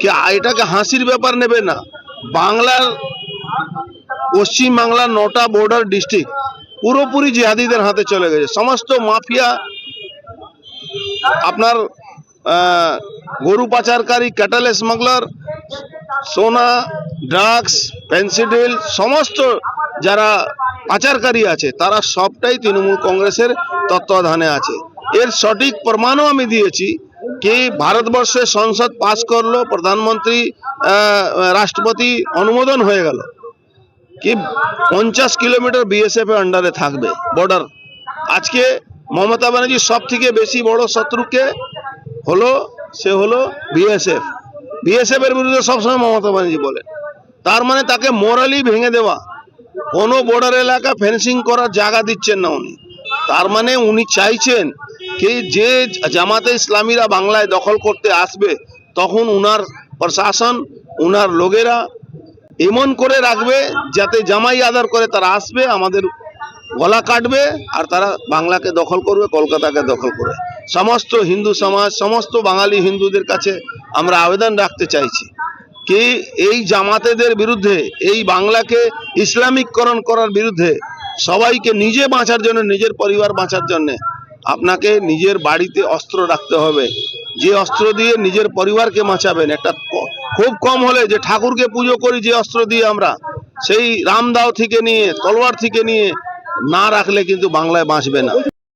কি এটাকে হাসির ব্যাপার নেবে না। বাংলার পশ্চিম বাংলার নটা বর্ডার ডিস্ট্রিক্ট পুরোপুরি জিহাদিদের হাতে চলে গেছে। সমস্ত মাফিয়া আপনার গরু পাচারকারী ক্যাটাল স্মাগলার সোনা ড্রাগস পেন্সিডিল সমস্ত যারা পাচারকারী আছে, তারা সবটাই তৃণমূল কংগ্রেসের তত্ত্বাবধানে আছে। এর সঠিক প্রমাণও আমি দিয়েছি। কি ভারতবর্ষে সংসদ পাশ করল, প্রধানমন্ত্রী রাষ্ট্রপতি অনুমোদন হয়ে গেল? কি পঞ্চাশ কিলোমিটার বিএসএফ এর আন্ডারে থাকবে বর্ডার আজকে মমতা ব্যানার্জির সব থেকে বেশি বড় শত্রুকে হলো, সে হলো বিএসএফ বিএসএফ এর বিরুদ্ধে সবসময় মমতা ব্যানার্জি বলেন। তার মানে তাকে মোরালি ভেঙে দেওয়া। কোনো বর্ডার এলাকা ফেন্সিং করার জায়গা দিচ্ছেন না উনি। তার মানে উনি চাইছেন কি যে জামাতে ইসলামীরা বাংলায় দখল করতে আসবে, তখন উনার প্রশাসন, উনার লোকেরা এমন করে রাখবে যাতে জামাই আদার করে তারা আসবে, আমাদের গলা কাটবে আর তারা বাংলাকে দখল করবে, কলকাতাকে দখল করবে। সমস্ত হিন্দু সমাজ, সমস্ত বাঙালি হিন্দুদের কাছে আমরা আবেদন রাখতে চাইছি কি এই জামাতেদের বিরুদ্ধে, এই বাংলাকে ইসলামিককরণ করার বিরুদ্ধে সবাইকে নিজে বাঁচার জন্য, নিজের পরিবার বাঁচার জন্য আপনাকে নিজের বাড়িতে অস্ত্র রাখতে হবে। যে অস্ত্র দিয়ে নিজের পরিবারকে বাঁচাবেন, একটা খুব কম হলে যে ঠাকুরকে পুজো করি যে অস্ত্র দিয়ে আমরা, সেই রামদাও থেকে নিয়ে, তলোয়ার থেকে নিয়ে না রাখলে কিন্তু বাংলায় বাঁচবে না।